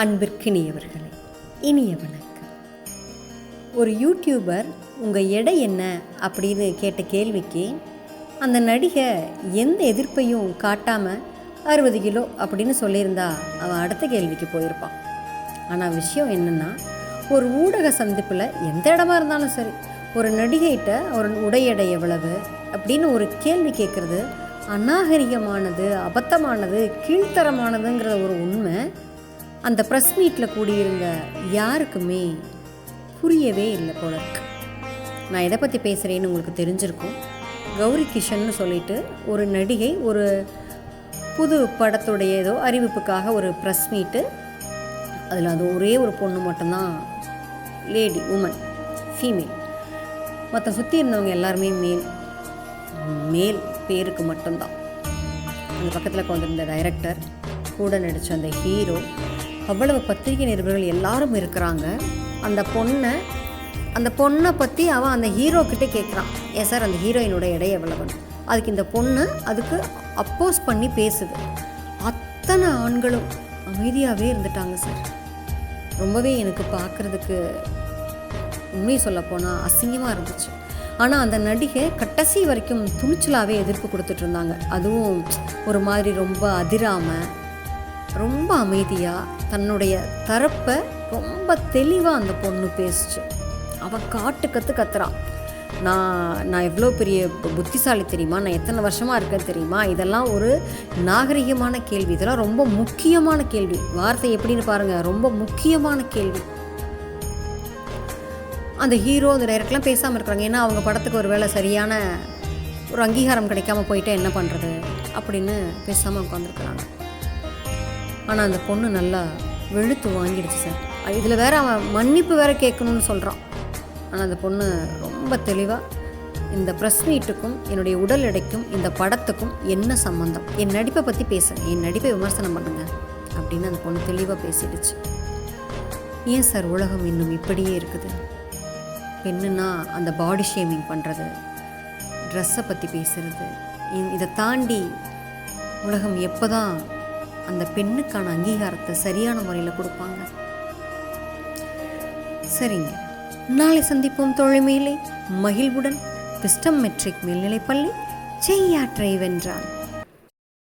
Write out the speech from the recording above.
அன்பிற்கினியவர்களே இனிய வணக்கம். ஒரு யூடியூபர் உங்கள் எடை என்ன அப்படின்னு கேட்ட கேள்விக்கு அந்த நடிகை எந்த எதிர்ப்பையும் காட்டாமல் அறுபது கிலோ அப்படின்னு சொல்லியிருந்தா அவன் அடுத்த கேள்விக்கு போயிருப்பான். ஆனால் விஷயம் என்னென்னா ஒரு ஊடக சந்திப்பில் எந்த இடமா இருந்தாலும் சரி ஒரு நடிகைகிட்ட ஒரு உடை எடை எவ்வளவு அப்படின்னு ஒரு கேள்வி கேட்குறது அநாகரிகமானது அபத்தமானது கீழ்த்தரமானதுங்கிற ஒரு உண்மை அந்த ப்ரெஸ் மீட்டில் கூடியிருந்த யாருக்குமே புரியவே இல்லை போல இருக்கு. நான் எதை பற்றி பேசுகிறேன்னு உங்களுக்கு தெரிஞ்சிருக்கும். கௌரி கிஷன்னு சொல்லிட்டு ஒரு நடிகை ஒரு புது படத்துடைய ஏதோ அறிவிப்புக்காக ஒரு ப்ரெஸ் மீட்டு அதில் அது ஒரே ஒரு பொண்ணு மட்டும்தான். லேடி உமன் ஃபீமேல் மற்ற சுற்றி இருந்தவங்க எல்லாருமே மேல் மேல் பேருக்கு மட்டும்தான். அந்த பக்கத்தில் கொண்டிருந்த டைரக்டர் கூட நடித்த அந்த ஹீரோ அவ்வளவு பத்திரிகை நிருபர்கள் எல்லாரும் இருக்கிறாங்க. அந்த பொண்ணை அந்த பொண்ணை பற்றி அவன் அந்த ஹீரோ கிட்டே கேட்குறான் ஏன் சார் அந்த ஹீரோயினோட எடை எவ்வளவுன்னு? அதுக்கு இந்த பொண்ணு அதுக்கு அப்போஸ் பண்ணி பேசுது. அத்தனை ஆண்களும் அமைதியாகவே இருந்துட்டாங்க சார் ரொம்பவே எனக்கு பார்க்குறதுக்கு உண்மையை சொல்லப்போனால் அசிங்கமாக இருந்துச்சு. ஆனால் அந்த நடிகை கடைசி வரைக்கும் துணிச்சலாகவே எதிர்ப்பு கொடுத்துட்ருந்தாங்க அதுவும் ஒரு மாதிரி ரொம்ப அதிராமல் ரொம்ப அமைதியாக தன்னுடைய தரப்பை ரொம்ப தெளிவாக அந்த பொண்ணு பேசுச்சு. அவள் காட்டு கற்று கத்துறான் நான் நான் எவ்வளோ பெரிய புத்திசாலி தெரியுமா? நான் எத்தனை வருஷமாக இருக்கேன் தெரியுமா? இதெல்லாம் ஒரு நாகரிகமான கேள்வி. இதெல்லாம் ரொம்ப முக்கியமான கேள்வி. வார்த்தை எப்படின்னு பாருங்கள் ரொம்ப முக்கியமான கேள்வி. அந்த ஹீரோ அந்த டைரக்ட்லாம் பேசாமல் இருக்கிறாங்க. ஏன்னா அவங்க படத்துக்கு ஒரு வேளை சரியான ஒரு அங்கீகாரம் கிடைக்காம போயிட்டு என்ன பண்ணுறது அப்படின்னு பேசாமல் உட்காந்துருக்குறாங்க ஆனால் அந்த பொண்ணு நல்லா வெளுத்து வாங்கிடுச்சு சார். இதில் வேற அவன் மன்னிப்பு வேற கேட்கணும்னு சொல்கிறான் ஆனால் அந்த பொண்ணு ரொம்ப தெளிவாக இந்த ப்ரெஸ் மீட்டுக்கும் என்னுடைய உடல் எடைக்கும் இந்த படத்துக்கும் என்ன சம்மந்தம் என் நடிப்பை பற்றி பேசுங்க என் நடிப்பை விமர்சனம் பண்ணுங்க அப்படின்னு அந்த பொண்ணு தெளிவாக பேசிடுச்சு. ஏன் சார் உலகம் இன்னும் இப்படியே இருக்குது? பெண்ணுன்னா அந்த பாடி ஷேமிங் பண்ணுறது ட்ரெஸ்ஸை பற்றி பேசுறது இ- இதை தாண்டி உலகம் எப்போ தான் அந்த பெண்ணுக்கான அங்கீகாரத்தை சரியான முறையில் கொடுப்பாங்க. சரிங்க. நாளை சந்திப்போம் தோழமையிலே மகிழ்வுடன் பிஸ்டம் மெட்ரிக் மேல்நிலைப்பள்ளி செய்யாற்றை வென்றான்.